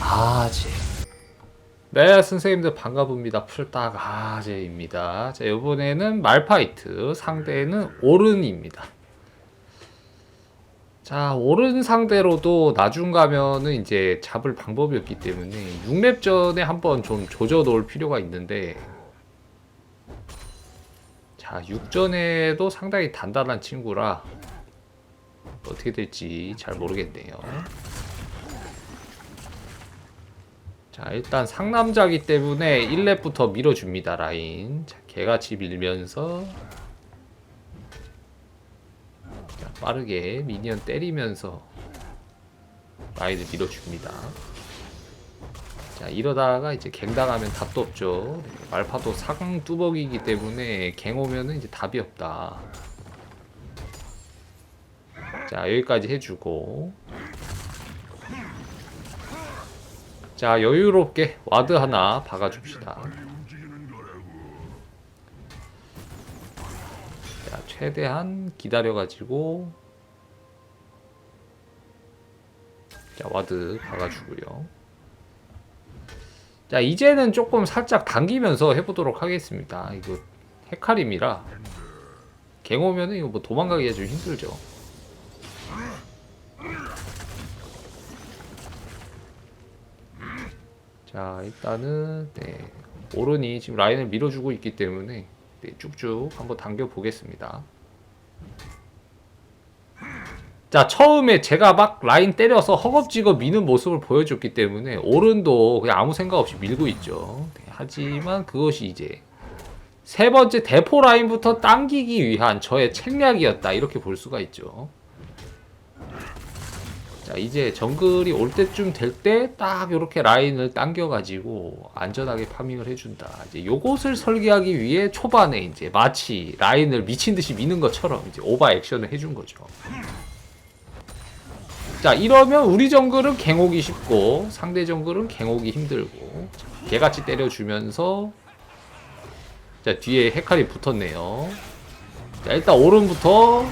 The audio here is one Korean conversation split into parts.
아재. 네, 선생님들 반가웁니다. 풀딱 아재입니다. 자, 이번에는 말파이트, 상대는 오른입니다. 자, 오른 상대로도 나중 가면은 이제 잡을 방법이 없기 때문에 6렙 전에 한번 좀 조져 놓을 필요가 있는데 자, 6전에도 상당히 단단한 친구라 어떻게 될지 잘 모르겠네요. 자, 일단 상남자기 때문에 1렙부터 밀어줍니다, 라인. 자, 개같이 밀면서 자, 빠르게 미니언 때리면서 라인을 밀어줍니다. 자, 이러다가 이제 갱당하면 답도 없죠. 네, 말파도 사강 뚜벅이기 때문에 갱 오면은 이제 답이 없다. 자, 여기까지 해주고. 자, 여유롭게 와드 하나 박아줍시다. 자, 최대한 기다려가지고. 자, 와드 박아주고요. 자, 이제는 조금 살짝 당기면서 해보도록 하겠습니다. 이거 헤카림이라. 갱 오면은 이거 뭐 도망가기가 좀 힘들죠. 자 일단은 네, 오른이 지금 라인을 밀어주고 있기 때문에 네, 쭉쭉 한번 당겨 보겠습니다. 자 처음에 제가 막 라인 때려서 허겁지겁 미는 모습을 보여줬기 때문에 오른도 그냥 아무 생각 없이 밀고 있죠. 네, 하지만 그것이 이제 세 번째 대포 라인부터 당기기 위한 저의 책략이었다 이렇게 볼 수가 있죠. 자 이제 정글이 올 때쯤 될 때 딱 이렇게 라인을 당겨가지고 안전하게 파밍을 해준다. 이제 요것을 설계하기 위해 초반에 이제 마치 라인을 미친 듯이 미는 것처럼 이제 오버 액션을 해준 거죠. 자 이러면 우리 정글은 갱오기 쉽고 상대 정글은 갱오기 힘들고 자, 개같이 때려주면서 자 뒤에 헤카리 붙었네요. 자 일단 오른부터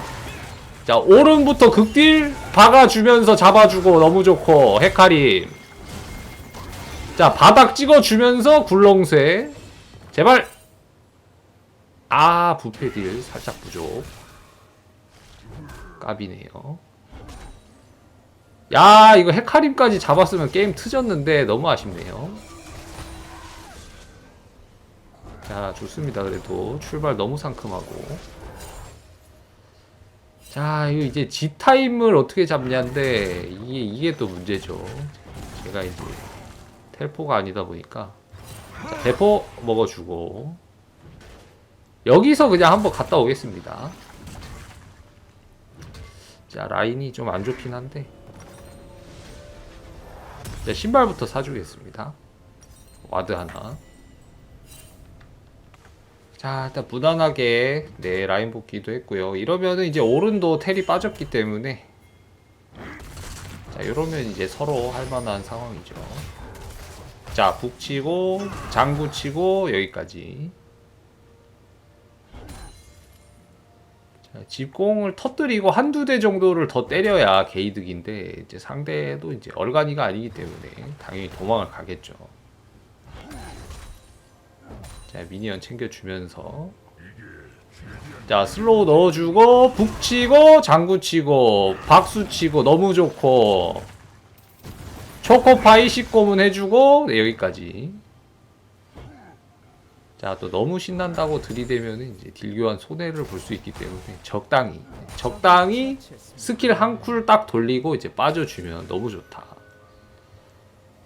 자 오른부터 극딜 박아주면서 잡아주고 너무 좋고 헤카림 자 바닥 찍어주면서 굴렁쇠. 제발. 아 부패딜 살짝 부족. 까비네요. 야 이거 헤카림까지 잡았으면 게임 트졌는데 너무 아쉽네요. 자 좋습니다. 그래도 출발 너무 상큼하고 자, 이제 G 타임을 어떻게 잡냐인데 이게 이게 또 문제죠. 제가 이제 텔포가 아니다 보니까 자, 대포 먹어주고 여기서 그냥 한번 갔다 오겠습니다. 자, 라인이 좀 안 좋긴 한데 자, 신발부터 사주겠습니다. 와드 하나. 자 일단 무난하게 네 라인 복귀도 했고요. 이러면은 이제 오른도 텔이 빠졌기 때문에. 자 이러면 이제 서로 할만한 상황이죠. 자 북치고 장구치고 여기까지. 자, 집공을 터뜨리고 한두 대 정도를 더 때려야 게이득인데 이제 상대도 이제 얼간이가 아니기 때문에 당연히 도망을 가겠죠 자 미니언 챙겨주면서. 자 슬로우 넣어주고 북치고 장구치고 박수치고 너무 좋고. 초코파이 씻고문 해주고 네, 여기까지. 자 또 너무 신난다고 들이대면 이제 딜교환 손해를 볼 수 있기 때문에 적당히 적당히 스킬 한 쿨 딱 돌리고 이제 빠져주면 너무 좋다.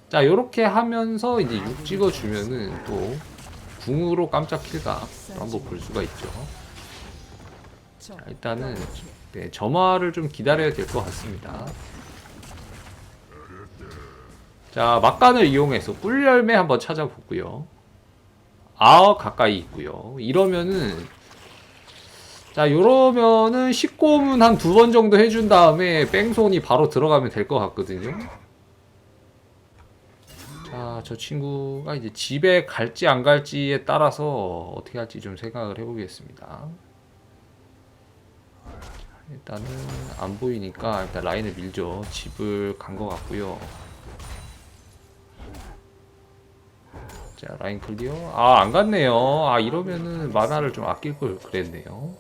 자 요렇게 하면서 이제 6 찍어주면은 또 궁으로 깜짝 킬각 또 한번 볼 수가 있죠. 자, 일단은 네, 점화를 좀 기다려야 될 것 같습니다. 자, 막간을 이용해서 꿀열매 한번 찾아보고요. 아, 가까이 있고요. 이러면은 자, 요러면은 19문 한 두 번 정도 해준 다음에 뺑손이 바로 들어가면 될 것 같거든요. 자, 저 친구가 이제 집에 갈지 안 갈지에 따라서 어떻게 할지 좀 생각을 해보겠습니다. 일단은 안 보이니까 일단 라인을 밀죠. 집을 간 것 같고요. 자 라인 클리어. 아 안 갔네요. 아 이러면은 만화를 좀 아낄 걸 그랬네요.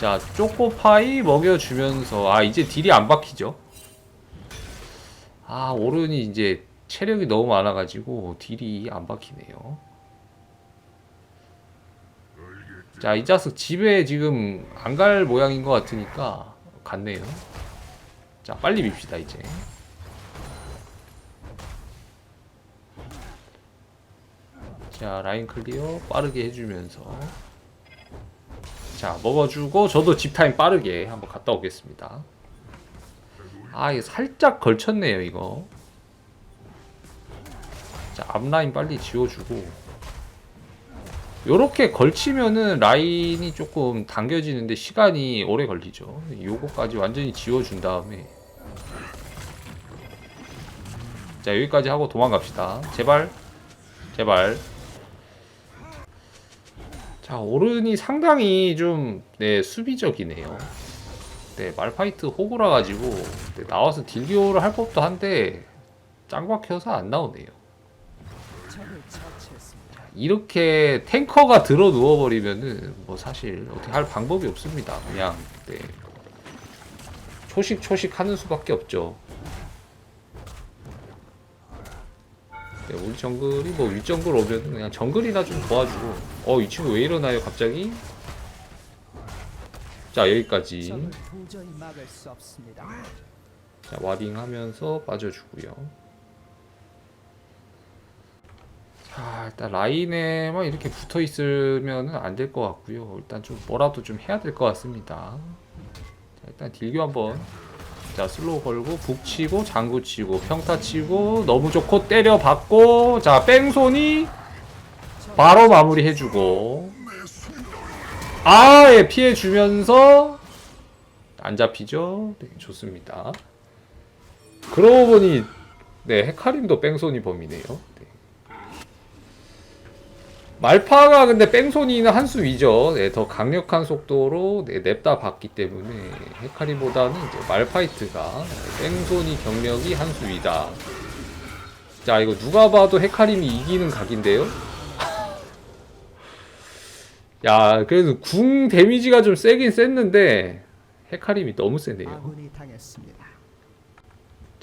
자 초코파이 먹여주면서 아 이제 딜이 안 박히죠. 아 오른이 이제 체력이 너무 많아가지고 딜이 안 박히네요. 자, 이 자식 집에 지금 안 갈 모양인 것 같으니까 갔네요. 자, 빨리 밉시다, 이제. 자, 라인 클리어 빠르게 해주면서. 자, 먹어주고, 저도 집 타임 빠르게 한번 갔다 오겠습니다. 아, 이거 살짝 걸쳤네요, 이거. 자, 앞라인 빨리 지워주고. 요렇게 걸치면은 라인이 조금 당겨지는데 시간이 오래 걸리죠. 요거까지 완전히 지워준 다음에 자 여기까지 하고 도망갑시다. 제발 제발 자 오른이 상당히 좀 네 수비적이네요. 네 말파이트 호구라 가지고 네, 나와서 딜교를 할 법도 한데 짱 박혀서 안 나오네요. 이렇게 탱커가 들어 누워 버리면은 뭐 사실 어떻게 할 방법이 없습니다. 그냥 네. 초식 초식 하는 수밖에 없죠. 네, 우리 정글이 뭐 윗정글 오면 그냥 정글이나 좀 도와주고 어 이 친구 왜 이러나요 갑자기? 자 여기까지. 자 와딩 하면서 빠져주고요. 자 일단 라인에만 이렇게 붙어 있으면은 안될 것 같고요. 일단 좀 뭐라도 좀 해야 될 것 같습니다. 자, 일단 딜교 한번. 자 슬로우 걸고 북 치고 장구 치고 평타 치고 너무 좋고 때려 받고 자 뺑소니 바로 마무리 해주고 아 예 피해 주면서 안 잡히죠? 네 좋습니다. 그러고 보니 네 헤카림도 뺑소니 범이네요. 네. 말파가 근데 뺑소니는 한 수 위죠. 네, 더 강력한 속도로 네, 냅다 봤기 때문에 헤카림보다는 이제 말파이트가 네, 뺑소니 경력이 한 수 위다. 자 이거 누가 봐도 헤카림이 이기는 각인데요. 야 그래도 궁 데미지가 좀 세긴 셌는데 헤카림이 너무 세네요.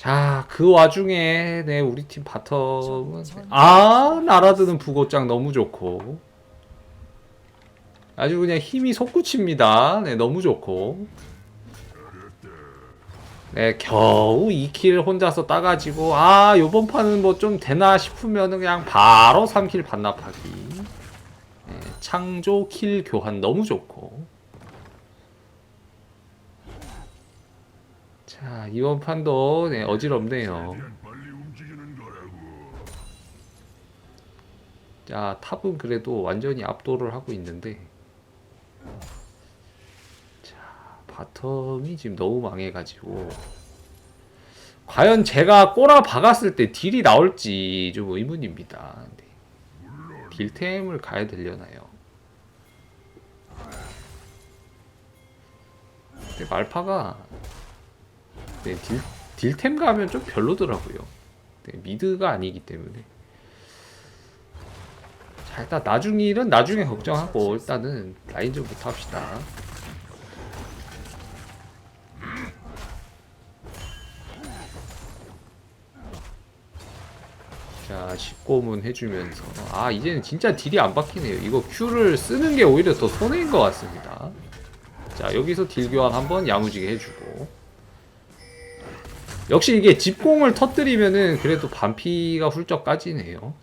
자, 그 와중에 네, 우리 팀 바텀은 아, 날아드는 부고장 너무 좋고. 아주 그냥 힘이 솟구칩니다. 네, 너무 좋고. 네, 겨우 2킬 혼자서 따가지고 아, 요번 판은 뭐 좀 되나 싶으면은 그냥 바로 3킬 반납하기. 네, 창조 킬 교환 너무 좋고. 자, 이번 판도 네, 어지럽네요. 자, 탑은 그래도 완전히 압도를 하고 있는데 자, 바텀이 지금 너무 망해가지고 과연 제가 꼬라 박았을 때 딜이 나올지 좀 의문입니다. 네. 딜템을 가야 되려나요? 근데 말파가 네, 딜, 딜템 가면 좀 별로더라고요. 네, 미드가 아니기 때문에. 자, 일단 나중 일은 나중에 걱정하고 일단은 라인전부터 합시다. 자, 19문 해주면서 아 이제는 진짜 딜이 안 박히네요. 이거 Q를 쓰는 게 오히려 더 손해인 것 같습니다. 자, 여기서 딜 교환 한번 야무지게 해주고 역시 이게 집공을 터뜨리면은 그래도 반피가 훌쩍 까지네요.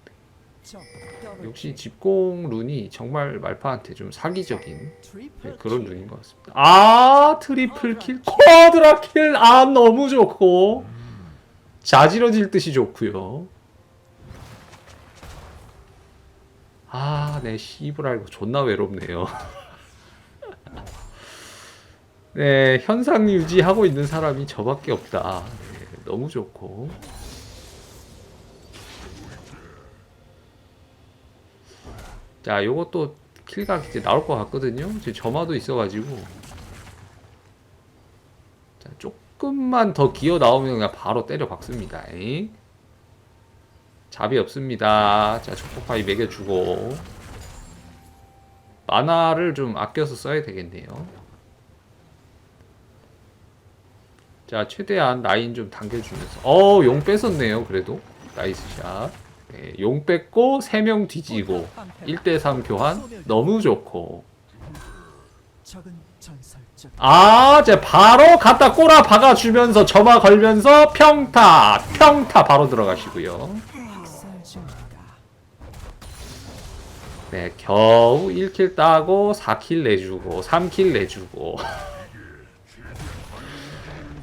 역시 집공 룬이 정말 말파한테 좀 사기적인 네, 그런 킬. 룬인 것 같습니다. 아 트리플 킬, 쿼드라 킬, 아 너무 좋고 자지러질 듯이 좋고요. 아, 네 시브라 이거 존나 외롭네요. 네 현상 유지하고 있는 사람이 저밖에 없다. 네, 너무 좋고. 자, 요것도 킬각 이제 나올 것 같거든요. 지금 점화도 있어가지고 조금만 더 기어 나오면 그냥 바로 때려 박습니다. 잉? 잡이 없습니다. 자, 초코파이 먹여주고. 만화를 좀 아껴서 써야 되겠네요. 자, 최대한 라인 좀 당겨주면서. 어, 용 뺏었네요, 그래도. 나이스 샷. 네, 용 뺏고, 3명 뒤지고, 1대3 교환. 너무 좋고. 아, 이제 바로 갖다 꼬라 박아주면서 점화 걸면서 평타, 평타 바로 들어가시고요. 네, 겨우 1킬 따고 4킬 내주고 3킬 내주고.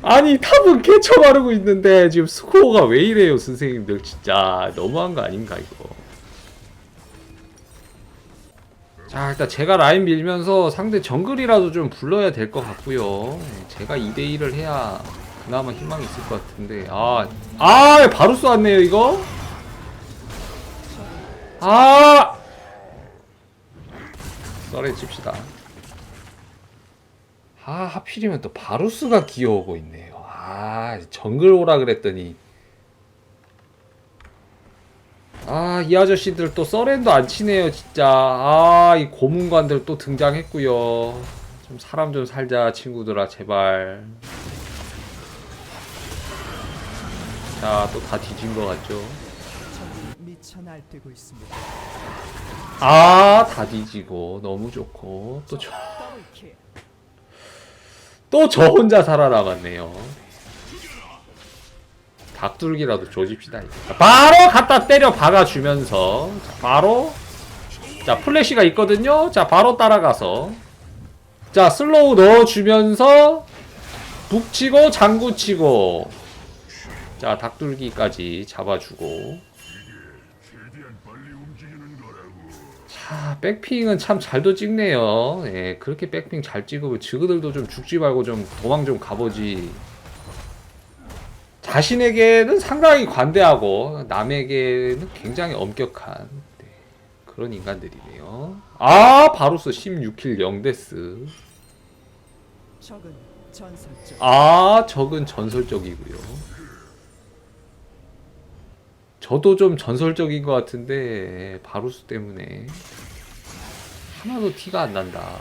아니 탑은 개쳐 바르고 있는데 지금 스코어가 왜 이래요 선생님들. 진짜 너무한 거 아닌가 이거. 자 일단 제가 라인 밀면서 상대 정글이라도 좀 불러야 될 것 같고요. 네, 제가 2대1을 해야 그나마 희망이 있을 것 같은데. 아, 아 바로 쏘았네요 이거. 아! 썰에 칩시다 아 하필이면 또 바루스가 기어오고 있네요. 아 정글 오라 그랬더니. 아 이 아저씨들 또 썰엔도 안 치네요 진짜. 아 이 고문관들 또 등장했고요. 좀 사람 좀 살자 친구들아 제발. 자 또 다 뒤진 것 같죠. 아 다 뒤지고. 너무 좋고. 또저 더블킬. 또 저 혼자 살아남았네요. 닭둘기라도 조집시다. 바로 갖다 때려 박아주면서 자, 바로 자 플래시가 있거든요. 자 바로 따라가서 자 슬로우 넣어주면서 북치고 장구치고 자 닭둘기까지 잡아주고 자 백핑은 참 잘도 찍네요. 예 그렇게 백핑 잘 찍으면 지그들도 좀 죽지 말고 좀 도망 좀 가보지. 자신에게는 상당히 관대하고 남에게는 굉장히 엄격한 네, 그런 인간들이네요. 아 바로스 16킬 0데스. 적은 전설적 아 적은 전설적이고요. 저도 좀 전설적인 것 같은데 바루스 때문에 하나도 티가 안 난다.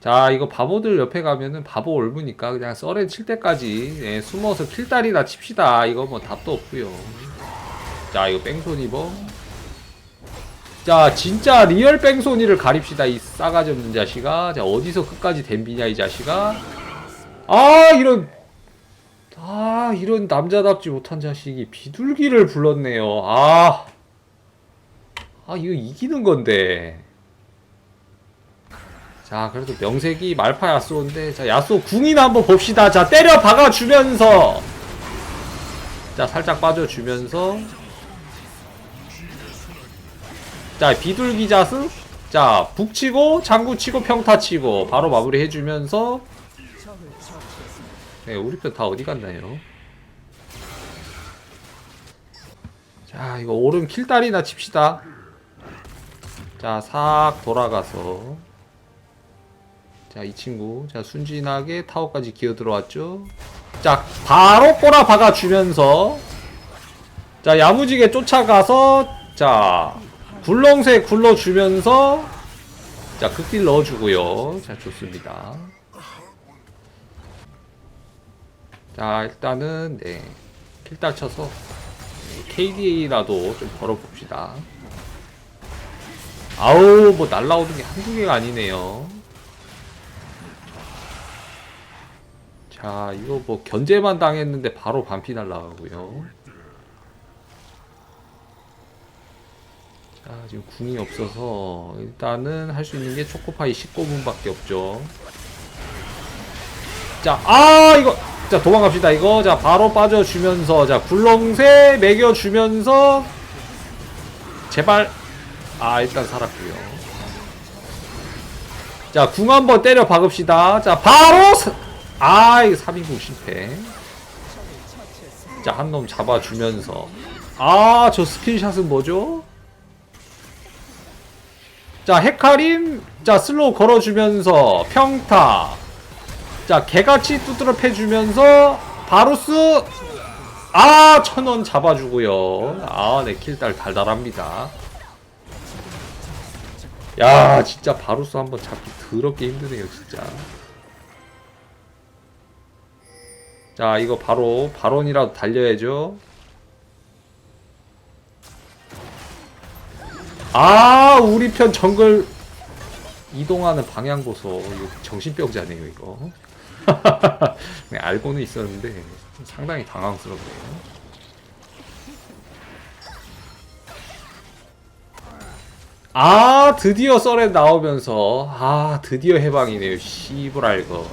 자 이거 바보들 옆에 가면은 바보 올무니까 그냥 썰엔 칠 때까지 예, 숨어서 킬다리나 칩시다. 이거 뭐 답도 없고요. 자 이거 뺑소니 입어. 자 진짜 리얼 뺑소니를 가립시다 이 싸가지 없는 자식아 자 어디서 끝까지 댐비냐 이 자식아 아 이런 아 이런 남자답지 못한 자식이 비둘기를 불렀네요. 아, 아 이거 이기는 건데. 자 그래도 명색이 말파 야쏘인데 자 야쏘 궁이나 한번 봅시다. 자 때려 박아 주면서. 자 살짝 빠져 주면서. 자 비둘기 자스 자 북치고 장구치고 평타치고 바로 마무리 해주면서. 네 우리 편 다 어디 갔나요? 자 이거 오른 킬다리나 칩시다. 자 싹 돌아가서. 자 이 친구. 자 순진하게 타워까지 기어 들어왔죠? 자 바로 꼬라 박아주면서. 자 야무지게 쫓아가서 자 굴렁쇠 굴러주면서. 자 극딜 넣어주고요. 자 좋습니다 자 일단은 네. 킬달 쳐서 KDA라도 좀 벌어봅시다. 아우 뭐 날라오는 게 한두 개가 아니네요. 자 이거 뭐 견제만 당했는데 바로 반피 날라가고요. 자 지금 궁이 없어서 일단은 할 수 있는 게 초코파이 19분밖에 없죠 자 아 이거. 자 도망갑시다 이거. 자 바로 빠져주면서 자 굴렁쇠 매겨주면서. 제발. 아 일단 살았고요. 자 궁 한번 때려 박읍시다. 자 바로 사... 아 이거 3인궁 실패. 자 한 놈 잡아주면서. 아 저 스킨샷은 뭐죠? 자 헤카림. 자 슬로우 걸어주면서 평타 자 개같이 두드러 패주면서 바루스! 아 천원 잡아주고요. 아네 킬달 달달합니다. 야 진짜 바루스 한번 잡기 더럽게 힘드네요 진짜. 자 이거 바로 발언이라도 달려야죠. 아 우리 편 정글 이동하는 방향 보소 이거 정신병자네요 이거. 네, 알고는 있었는데 상당히 당황스럽네요. 아 드디어 썰에 나오면서. 아 드디어 해방이네요. 씨부랄 거